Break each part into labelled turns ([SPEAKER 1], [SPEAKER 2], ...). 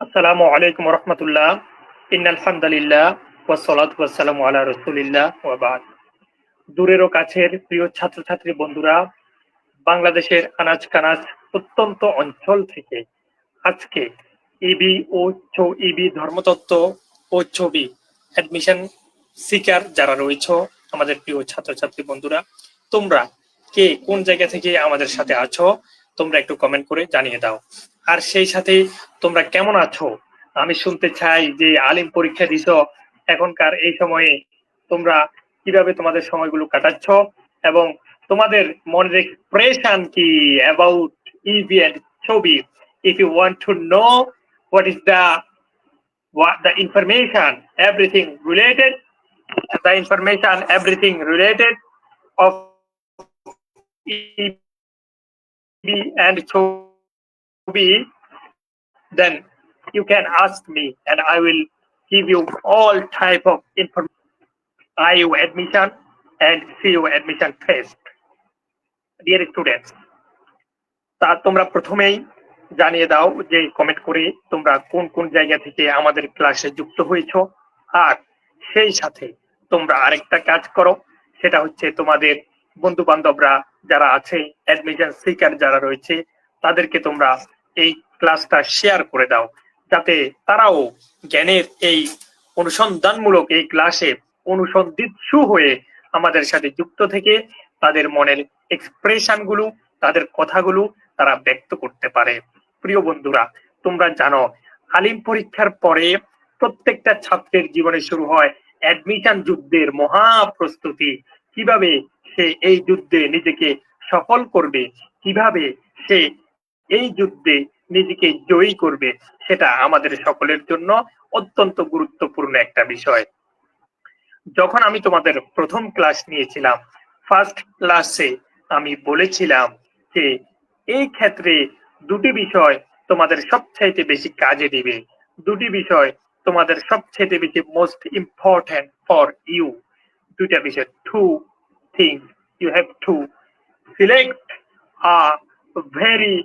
[SPEAKER 1] আসসালামু আলাইকুম রহমতুল্লাহ। ইন্নাল হামদালিল্লাহ ওয়াসসালাত ওয়াসসালামু আলা রাসূলিল্লাহ ওয়া বাদ। দূরের ও কাছের প্রিয় ছাত্রছাত্রী বন্ধুরা, বাংলাদেশের আনাজ কানাজ প্রত্যন্ত অঞ্চল থেকে আজকে ইবি ও ছৌ ইবি ধর্মতত্ত্ব ও ছবি অ্যাডমিশন সিকার যারা রয়েছে, আমাদের প্রিয় ছাত্রছাত্রী বন্ধুরা, তোমরা কে কোন জায়গা থেকে আমাদের সাথে আছো, তোমরা একটু কমেন্ট করে জানিয়ে দাও। আর সেই সাথে তোমরা কেমন আছো? আমি শুনতে চাই যে আলিম পরীক্ষা দিছ, এখনকার এই সময়ে তোমরা কীভাবে তোমাদের সময়গুলো কাটাচ্ছ এবং তোমাদের মনের এক্সপ্রেশন কি অ্যাবাউট ইভি এন্ড ছবি? If you want to know what is the what the information, everything related, the information, everything related of EB and Chobi, then you can ask me and I will give you all type of information. IU admission and CU admission test. Dear students, তা তোমরা প্রথমেই জানিয়ে দাও যে comment করে তোমরা কোন কোন জায়গা থেকে আমাদের ক্লাসে যুক্ত হয়েছো আর সেই সাথে তোমরা আরেকটা কাজ করো সেটা হচ্ছে তোমাদের বন্ধু বান্ধবরা যারা আছে অ্যাডমিশন সিকার যারা রয়েছে তাদেরকে তোমরা এই ক্লাসটা শেয়ার করে দাও। যাতে তারাও জ্ঞানের এই অনুসন্ধানমূলক এই ক্লাসে অনুসন্ধিৎসু হয়ে আমাদের সাথে যুক্ত থেকে তাদের মনের এক্সপ্রেশনগুলো তাদের কথাগুলো তারা ব্যক্ত করতে পারে। প্রিয় বন্ধুরা, তোমরা জানো, আলিম পরীক্ষার পরে প্রত্যেকটা ছাত্রের জীবনে শুরু হয় অ্যাডমিশন যুদ্ধের মহা প্রস্তুতি কীভাবে সে এই যুদ্ধে নিজেকে সফল করবে? কীভাবে সে এই যুদ্ধে নিজেকে জয়ী করবে সেটা আমাদের সকলের জন্য অত্যন্ত গুরুত্বপূর্ণ একটা বিষয়। যখন আমি তোমাদের প্রথম ক্লাস নিয়েছিলাম ফার্স্ট ক্লাসে আমি বলেছিলাম যে এই ক্ষেত্রে দুটি বিষয় তোমাদের সবচাইতে বেশি কাজে দিবে। দুটি বিষয় তোমাদের সবচেয়ে বেশি মোস্ট ইম্পর্টেন্ট ফর ইউ দুটা বিষয় two things you have to select a very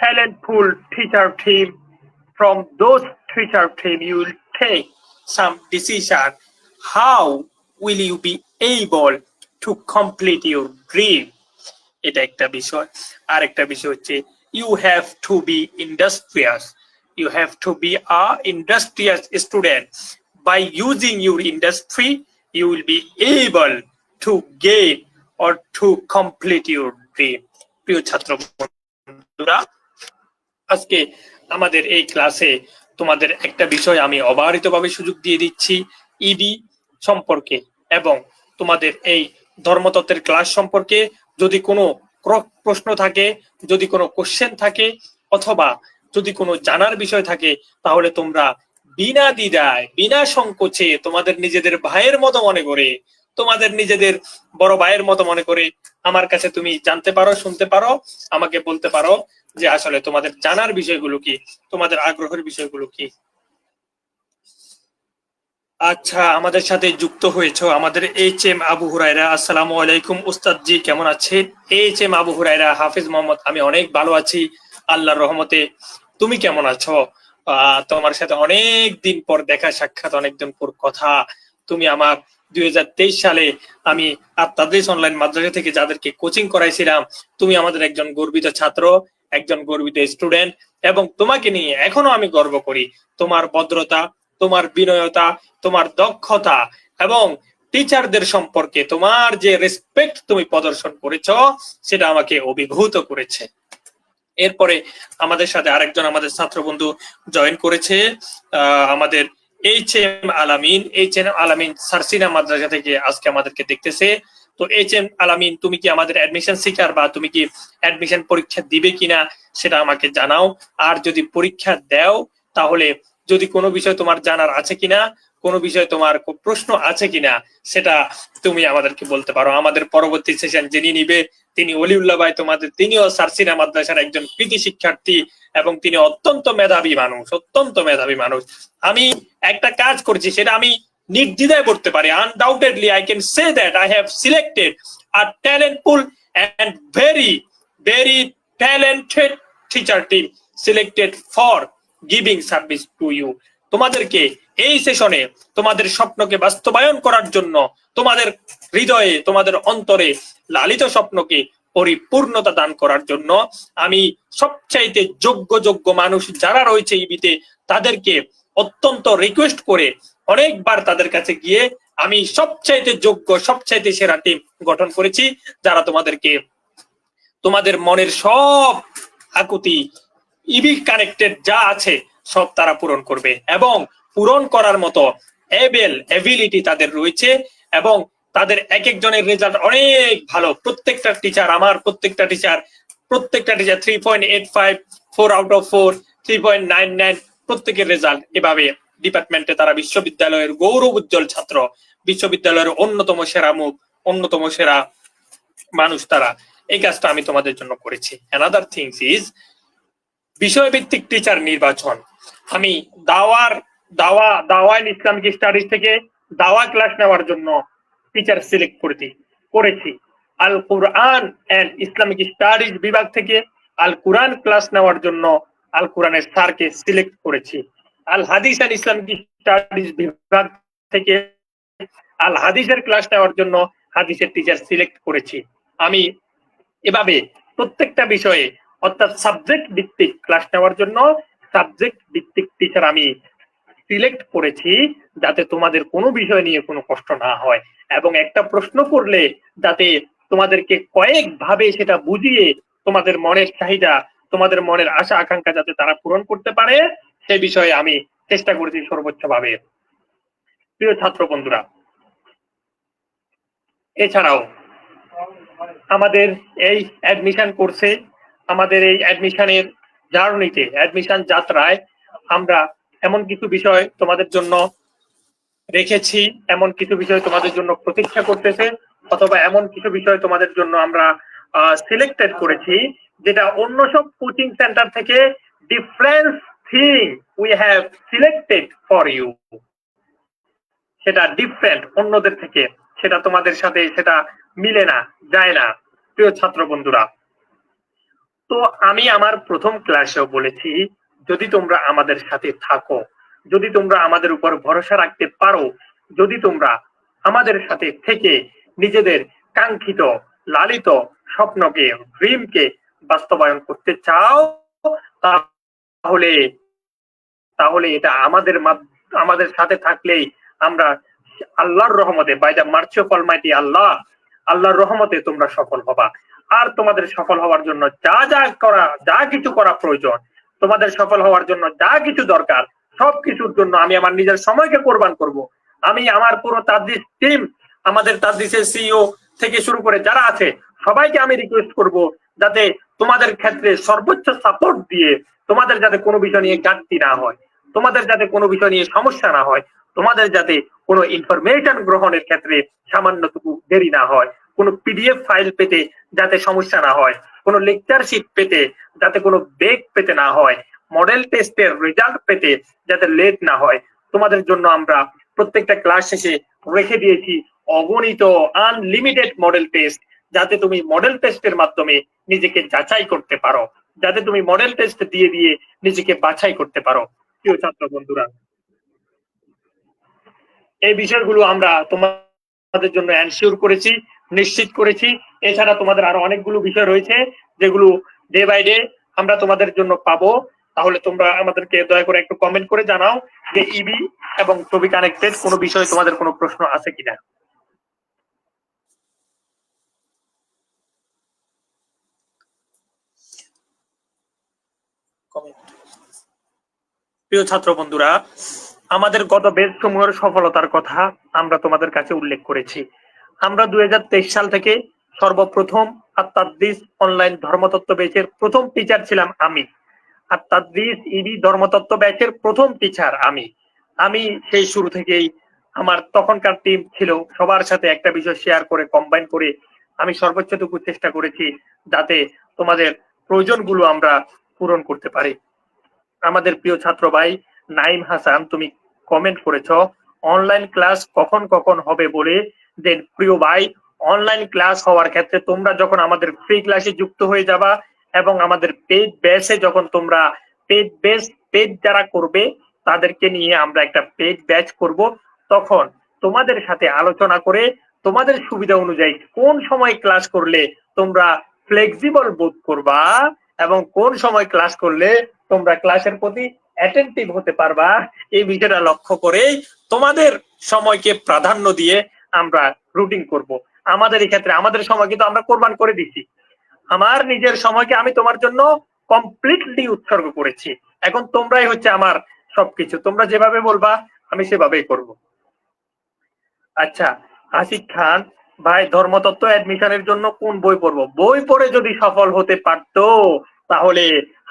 [SPEAKER 1] talentful teacher team from those teacher team you will take some decision how will you be able to complete your dream এটা একটা বিষয় আর একটা বিষয় হচ্ছে you have to be industrious you have to be a industrious student by using your industry you will be able to gain or to complete your dream প্রিয় ছাত্র বন্ধুরা আজকে আমাদের এই ক্লাসে তোমাদের একটা বিষয় আমি অবারিতভাবে সুযোগ দিয়ে দিচ্ছি ইবি সম্পর্কে এবং তোমাদের এই ধর্মতত্ত্বের ক্লাস সম্পর্কে। যদি কোনো প্রশ্ন থাকে, যদি কোনো কোশ্চেন থাকে, অথবা যদি কোনো জানার বিষয় থাকে, তাহলে তোমরা বিনা দ্বিধায়, বিনা সংকোচে তোমাদের নিজেদের ভাইয়ের মতো মনে করে, তোমাদের নিজেদের বড় ভাইয়ের মতো মনে করে আমার কাছে তুমি জানতে পারো, শুনতে পারো, আমাকে বলতে পারো। যে আসলে তোমাদের জানার বিষয়গুলো কি? তোমাদের আগ্রহের বিষয়গুলো কি? আচ্ছা আমাদের সাথে যুক্ত হয়েছো আমাদের এইচ এম আবু হুরাইরা আসসালামু আলাইকুম উস্তাদ জি কেমন আছেন? এইচ এম আবু হুরাইরা হাফিজ মোহাম্মদ, আমি অনেক ভালো আছি। আল্লাহর রহমতে। তুমি কেমন আছো? তোমার সাথে অনেক দিন পর দেখা, সাক্ষাৎ, অনেক দিন পর কথা। তুমি আমার দুই হাজার তেইশ সালে আমি আত্মাদেশ অনলাইন মাদ্রাসা থেকে যাদেরকে কোচিং করাইছিলাম, তুমি আমাদের একজন গর্বিত ছাত্র। একজন গর্বিত স্টুডেন্ট এবং তোমাকে নিয়ে এখনও আমি গর্ব করি। তোমার ভদ্রতা, তোমার বিনয়তা, তোমার দক্ষতা এবং টিচারদের সম্পর্কে তোমার যে রেসপেক্ট তুমি প্রদর্শন করেছ, সেটা আমাকে অভিভূত করেছে। এরপরে আমাদের সাথে আরেকজন আমাদের ছাত্র বন্ধু জয়েন করেছে আমাদের H M Alamin H M Alamin Sarsina মাদ্রাসা থেকে আজকে আমাদেরকে দেখতেছে। তো এইচ এম আলামিন, তুমি কি আমাদের অ্যাডমিশন শিকার বা তুমি কি অ্যাডমিশন পরীক্ষা দিবে কিনা সেটা আমাকে জানাও। আর যদি পরীক্ষা দাও, তাহলে যদি কোনো বিষয় তোমার জানার আছে কিনা, কোনো বিষয় তোমার প্রশ্ন আছে কিনা, সেটা তুমি আমাদেরকে বলতে পারো। আমাদের পরবর্তী সেশন যিনি নিবে, তিনি অলিউল্লাহ ভাই তোমাদের, তিনিও সারসিনা মাদ্রাসার একজন কৃতি শিক্ষার্থী এবং তিনি অত্যন্ত মেধাবী মানুষ, অত্যন্ত মেধাবী মানুষ। আমি একটা কাজ করছি, সেটা আমি নির্দ্বিধায় করতে পারি। Undoubtedly I can say that I have selected a talentful and very very talented teacher team selected for giving service to you তোমাদেরকে এই সেশনে তোমাদের স্বপ্নকে বাস্তবায়ন করার জন্য, তোমাদের হৃদয়ে, তোমাদের অন্তরে লালিত স্বপ্নকে পরিপূর্ণতা দান করার জন্য আমি সবচাইতে যোগ্য যোগ্য মানুষ যারা রয়েছে ইবিতে তাদেরকে অত্যন্ত রিকোয়েস্ট করে অনেকবার তাদের কাছে গিয়ে আমি সবচাইতে যোগ্য, সবচাইতে সেরা টিম গঠন করেছি, যারা তোমাদেরকে তোমাদের মনের সব আকুতি ইবি কানেক্টেড যা আছে সব তারা পূরণ করবে এবং পূরণ করার মতো এবেল এবিলিটি তাদের রয়েছে এবং তাদের এক একজনের রেজাল্ট অনেক ভালো। প্রত্যেকটা টিচার আমার, প্রত্যেকটা টিচার প্রত্যেকটা teacher three point eight five four out of four three point nine nine প্রত্যেকের রেজাল্ট এভাবে ডিপার্টমেন্টে তারা বিশ্ববিদ্যালয়ের গৌরব উজ্জ্বল ছাত্র, বিশ্ববিদ্যালয়ের অন্যতম সেরা মুখ, অন্যতম সেরা মানুষ তারা। এই কাজটা আমি তোমাদের জন্য করেছি। অ্যানাদার থিংস ইজ বিষয়ভিত্তিক টিচার নির্বাচন। আমি দাওয়ার, দাওয়া দাওয়া ইসলামিক স্টাডিজ থেকে দাওয়া ক্লাস নেওয়ার জন্য টিচার সিলেক্ট করেছি করেছি। Al Quran and Islamic studies বিভাগ থেকে আল কোরআন ক্লাস নেওয়ার জন্য আল কোরআনের স্যারকে সিলেক্ট করেছি। আল হাদিস এন্ড ইসলামিক স্টাডিজ বিভাগ থেকে আল হাদিসের ক্লাস নেওয়ার জন্য হাদিসের টিচার সিলেক্ট করেছি। আমি এভাবে প্রত্যেকটা বিষয়ে, অর্থাৎ সাবজেক্ট ভিত্তিক ক্লাস নেওয়ার জন্য সাবজেক্ট ভিত্তিক টিচার আমি সিলেক্ট করেছি যাতে তোমাদের কোনো বিষয় নিয়ে কোনো কষ্ট না হয়। এবং একটা প্রশ্ন করলে যাতে তোমাদেরকে কয়েক ভাবে সেটা বুঝিয়ে তোমাদের মনের চাহিদা তোমাদের মনের আশা, আকাঙ্ক্ষা যাতে তারা পূরণ করতে পারে সে বিষয়ে আমি চেষ্টা করেছি সর্বোচ্চ ভাবে প্রিয় ছাত্র বন্ধুরা, এছাড়াও আমাদের এই অ্যাডমিশন কোর্সে আমাদের এই অ্যাডমিশনের জার্নিতে অ্যাডমিশন যাত্রায় আমরা এমন কিছু বিষয় তোমাদের জন্য রেখেছি, এমন কিছু বিষয় তোমাদের জন্য প্রতীক্ষা করতেছে, অথবা এমন কিছু বিষয় তোমাদের জন্য আমরা সিলেক্টেড করেছি। যেটা অন্য সব কোচিং সেন্টার থেকে difference thing we have selected for you সেটা ডিফারেন্ট অন্যদের থেকে। সেটা তোমাদের সাথে সেটা মিলে না, যায় না, প্রিয় ছাত্র বন্ধুরা। তো আমি আমার প্রথম ক্লাসেও বলেছি, যদি তোমরা আমাদের সাথে থাকো, যদি তোমরা আমাদের উপর ভরসা রাখতে পারো, যদি তোমরা আমাদের সাথে থেকে নিজেদের কাঙ্ক্ষিত, লালিত স্বপ্নকে ড্রিমকে বাস্তবায়ন করতে চাও, তাহলে তাহলে এটা আমাদের আমাদের সাথে থাকলেই আমরা আল্লাহর রহমতে বাই দ্য মার্চ অফ আল্লাহ, আল্লাহর রহমতে তোমরা সফল হবা আর তোমাদের সফল হওয়ার জন্য যা যা করা, যা কিছু করা প্রয়োজন, তোমাদের সফল হওয়ার জন্য যা কিছু দরকার সব কিছুর জন্য আমি আমার নিজের সময়কে কোরবান করব। আমি আমার পুরো তাদ্দিস টিম আমাদের তাদ্দিসের সিইও থেকে শুরু করে যারা আছে সবাইকে আমি রিকোয়েস্ট করব যাতে তোমাদের ক্ষেত্রে সর্বোচ্চ সাপোর্ট দিয়ে তোমাদের যাতে কোনো বিষয় নিয়ে ঘাটতি না হয়, তোমাদের যাতে কোনো বিষয় নিয়ে সমস্যা না হয়, তোমাদের যাতে কোনো ইনফরমেশন গ্রহণের ক্ষেত্রে সামান্যটুকু দেরি না হয়, কোনো পিডিএফ ফাইল পেতে যাতে সমস্যা না হয়, কোনো লেকচারশিপ পেতে যাতে কোনো বেগ পেতে না হয় মডেল টেস্টের রেজাল্ট পেতে যাতে লেট না হয়। তোমাদের জন্য আমরা প্রত্যেকটা ক্লাস শেষে রেখে দিয়েছি, অগণিত আনলিমিটেড মডেল টেস্ট যাতে তুমি মডেল টেস্টের মাধ্যমে নিজেকে যাচাই করতে পারো। যাতে তুমি মডেল টেস্ট দিয়ে দিয়ে নিজেকে বাছাই করতে পারো। প্রিয় ছাত্র বন্ধুরা, এই বিষয়গুলো আমরা তোমাদের জন্য এনশিওর করেছি, নিশ্চিত করেছি। এছাড়া তোমাদের আরও অনেকগুলো বিষয় রয়েছে, যেগুলো ডে বাই ডে আমরা তোমাদের জন্য পাবো। তাহলে তোমরা আমাদেরকে দয়া করে একটু কমেন্ট করে জানাও যে ইবি এবং ছবি কানেক্টেড কোনো বিষয়ে তোমাদের কোনো প্রশ্ন আছে কিনা। প্রিয় ছাত্র বন্ধুরা, আমাদের গত বেদ সমূহের সফলতার কথা আমরা তোমাদের কাছে উল্লেখ করেছি। আমরা দুই সাল থেকে সর্বপ্রথম অনলাইন ধর্মতত্ত্ব ব্যাচের প্রথম টিচার ছিলাম আমি। ইবি ধর্মতত্ত্ব ব্যাচের প্রথম টিচার আমি। আমি সেই শুরু থেকেই আমার তখনকার টিম ছিল, সবার সাথে একটা বিষয় শেয়ার করে কম্বাইন করে আমি সর্বোচ্চটুকু চেষ্টা করেছি যাতে তোমাদের প্রয়োজনগুলো আমরা পূরণ করতে পারি। আমাদের প্রিয় ছাত্র ভাই নাইম হাসান, তুমি কমেন্ট করেছ অনলাইন ক্লাস কখন কখন হবে বলে? যে প্রিয় ভাই অনলাইন ক্লাস হওয়ার ক্ষেত্রে তোমরা যখন আমাদের ফ্রি ক্লাসে যুক্ত হয়ে যাবা এবং আমাদের পেড বেসে যখন তোমরা পেড বেস পেজ যারা করবে, তাদেরকে নিয়ে আমরা একটা পেজ ব্যাচ করব। তখন তোমাদের সাথে আলোচনা করে তোমাদের সুবিধা অনুযায়ী কোন সময় ক্লাস করলে তোমরা ফ্লেক্সিবল বোধ করবা এবং কোন সময় ক্লাস করলে তোমরা ক্লাসের প্রতি অ্যাটেন্টিভ হতে পারবা, এই বিষয়টা লক্ষ্য করে তোমাদের সময়কে প্রাধান্য দিয়ে আমরা রুটিন করব। আমাদের এই ক্ষেত্রে, আমাদের সময় কিন্তু আমরা কোরবান করে দিচ্ছি। আমার নিজের সময়কে আমি তোমার জন্য কমপ্লিটলি উৎসর্গ করেছি। এখন তোমরাই হচ্ছে আমার সবকিছু। তোমরা যেভাবে বলবা, আমি সেভাবেই করব। আচ্ছা আসিফ খান ভাই, ধর্মতত্ত্ব অ্যাডমিশনের জন্য কোন বই পড়ব? বই পড়ে যদি সফল হতে পারতো, তাহলে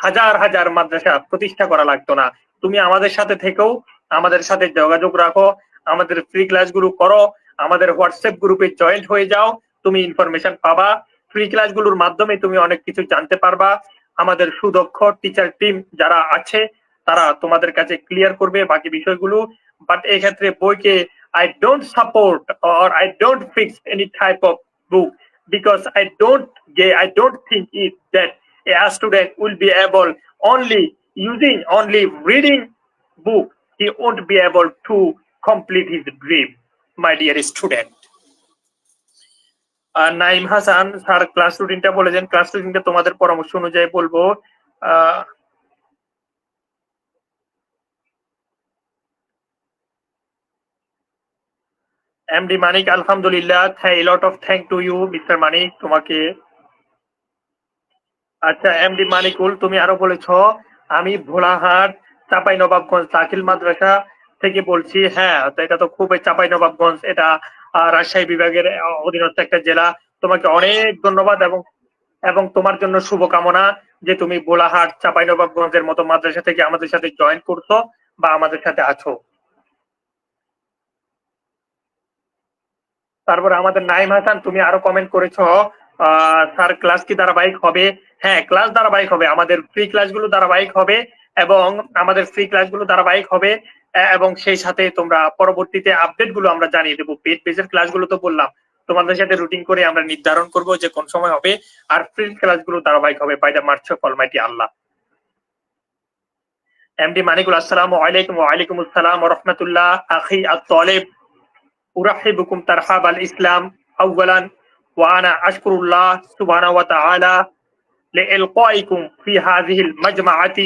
[SPEAKER 1] হাজার হাজার মাদ্রাসা প্রতিষ্ঠা করা লাগতো না। তুমি আমাদের সাথে থেকেও আমাদের সাথে যোগাযোগ রাখো, আমাদের ফ্রি ক্লাসগুলো করো, আমাদের হোয়াটসঅ্যাপ গ্রুপে জয়েন্ট হয়ে যাও, তুমি ইনফরমেশন পাবা। ফ্রি ক্লাসগুলোর মাধ্যমে তুমি অনেক কিছু জানতে পারবা। আমাদের সুদক্ষ টিচার টিম যারা আছে, তারা তোমাদের কাছে ক্লিয়ার করবে বাকি বিষয়গুলো। বাট এক্ষেত্রে বইকে I don't support or I don't fix any type of book because I don't I don't think it that a student will be able only using only reading book he won't be able to complete his dream my dear student আর Naim Hasan sir class রুটিনটা বলেছেন class রুটিনটা তোমাদের পরামর্শ অনুযায়ী বলবো MD Manik আলহামদুলিল্লাহ a lot of thank to you mister Manik তোমাকে। আচ্ছা এমডি মানিকুল তুমি আরও বলেছ, আমি ভোলাহাট চাপাই নবাবগঞ্জ দাখিল মাদ্রাসা থেকে বলছি। হ্যাঁ এটা তো খুব চাপাই নবাবগঞ্জ এটা রাজশাহী বিভাগের অধীনস্থ একটা জেলা। তোমাকে অনেক ধন্যবাদ এবং এবং তোমার জন্য শুভকামনা যে তুমি বোলাহাট চাপাই নবাবগঞ্জের মতো মাদ্রাসা থেকে আমাদের সাথে জয়েন করছ বা আমাদের সাথে আছো। তারপরে আমাদের নাইম হাসান, তুমি আরও কমেন্ট করেছ স্যার ক্লাস কি ধারাবাহিক হবে? হ্যাঁ ক্লাস ধারাবাহিক হবে। আমাদের ফ্রি ক্লাসগুলো ধারাবাহিক হবে এবং আমাদের ফ্রি ক্লাসগুলো ধারাবাহিক হবে। এবং সেই সাথে তোমরা পরবর্তীতে আপডেটগুলো আমরা জানিয়ে দেবো। পেড বেজের ক্লাসগুলো তো বললাম। তোমাদের সাথে রুটিন করে আমরা নির্ধারণ করব যে কোন সময় হবে। আর ফ্রি ক্লাসগুলো ধারাবাহিক হবে। By the march of almighty Allah MD Manikul আসসালামু আলাইকুম ওয়া আলাইকুম আসসালাম রাহমাতুল্লাহ। আখি আত-তালিব। أرحبكم ترحاب الإسلام. أولا وأنا أشكر الله سبحانه وتعالى لإلقائكم في هذه المجمعة.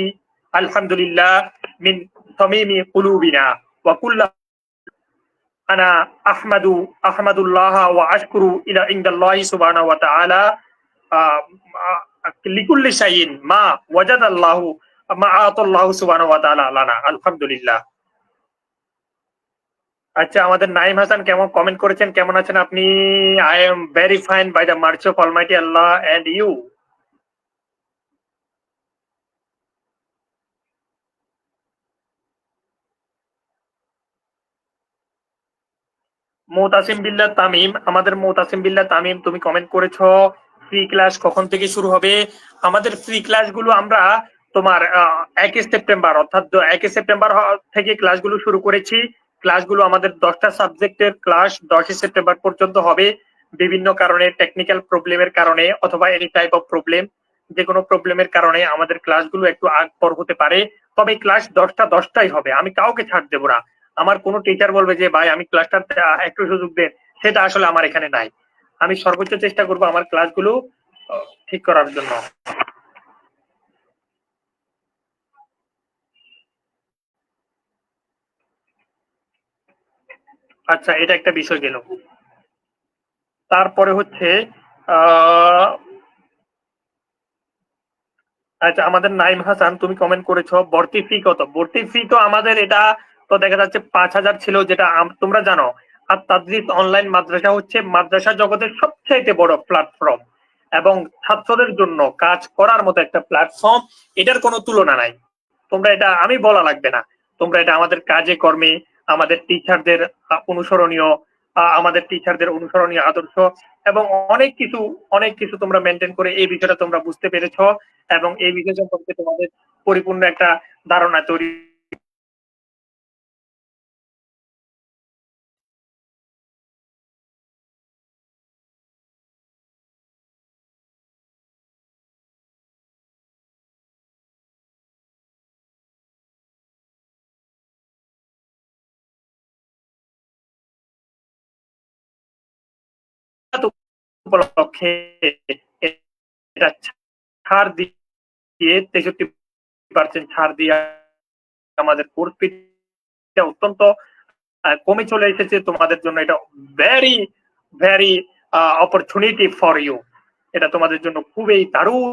[SPEAKER 1] الحمد لله من صميم قلوبنا. وكل أنا أحمد أحمد الله وأشكر إلى عند الله سبحانه وتعالى. لكل شيء ما وجد الله ما أعطى الله سبحانه وتعالى لنا. الحمد لله. আচ্ছা আমাদের নাইম হাসান কেমন কমেন্ট করেছেন? কেমন আছেন আপনি? I am very fine by the march of almighty Allah and you Motasim Billah Tamim, আমাদের মোতাসিম বিল্লাহ তামিম, তুমি কমেন্ট করেছ ফ্রি ক্লাস কখন থেকে শুরু হবে? আমাদের ফ্রি ক্লাসগুলো আমরা তোমার একই সেপ্টেম্বর অর্থাৎ একই সেপ্টেম্বর থেকে ক্লাসগুলো শুরু করেছি। ক্লাসগুলো আমাদের দশটা সাবজেক্টের ক্লাস দশই সেপ্টেম্বর পর্যন্ত হবে। বিভিন্ন কারণে টেকনিক্যাল প্রবলেমের কারণে অথবা এনি টাইপ অফ প্রবলেম যে কোনো প্রবলেমের কারণে আমাদের ক্লাসগুলো একটু আগ পর হতে পারে। তবে ক্লাস দশটা দশটাই হবে, আমি কাউকে ছাড় দেবো না। আমার কোনো টিচার বলবে যে, ভাই, আমি ক্লাসটা একটু সুযোগ দেন সেটা আসলে আমার এখানে নাই। আমি সর্বোচ্চ চেষ্টা করব আমার ক্লাসগুলো ঠিক করার জন্য। আচ্ছা এটা একটা বিষয় গেল। তারপরে হচ্ছে আচ্ছা আমাদের নাইম হাসান, তুমি কমেন্ট করেছ, ভর্তি ফি কত? ভর্তি ফি তো আমাদের এটা তো দেখা যাচ্ছে পাঁচ হাজার ছিল, যেটা তোমরা জানো। আর তাদরিস অনলাইন মাদ্রাসা হচ্ছে মাদ্রাসা জগতের সবচাইতে বড় প্ল্যাটফর্ম এবং ছাত্রদের জন্য কাজ করার মতো একটা প্ল্যাটফর্ম এটার কোনো তুলনা নাই। তোমরা এটা, আমি বলা লাগবে না। তোমরা এটা আমাদের কাজে কর্মে আমাদের টিচারদের অনুসরণীয় আমাদের টিচারদের অনুসরণীয় আদর্শ এবং অনেক কিছু অনেক কিছু তোমরা মেনটেন করে এই বিষয়টা তোমরা বুঝতে পেরেছ এবং এই বিষয় সম্পর্কে তোমাদের পরিপূর্ণ একটা ধারণা তৈরি উপলক্ষে এটা ছাড় দিয়ে তেষট্টি পার্সেন্ট ছাড় দিয়ে আমাদের কোর্স ফিটা অত্যন্ত কমে চলে এসেছে। তোমাদের জন্য এটা very very opportunity for you এটা তোমাদের জন্য খুবই দারুণ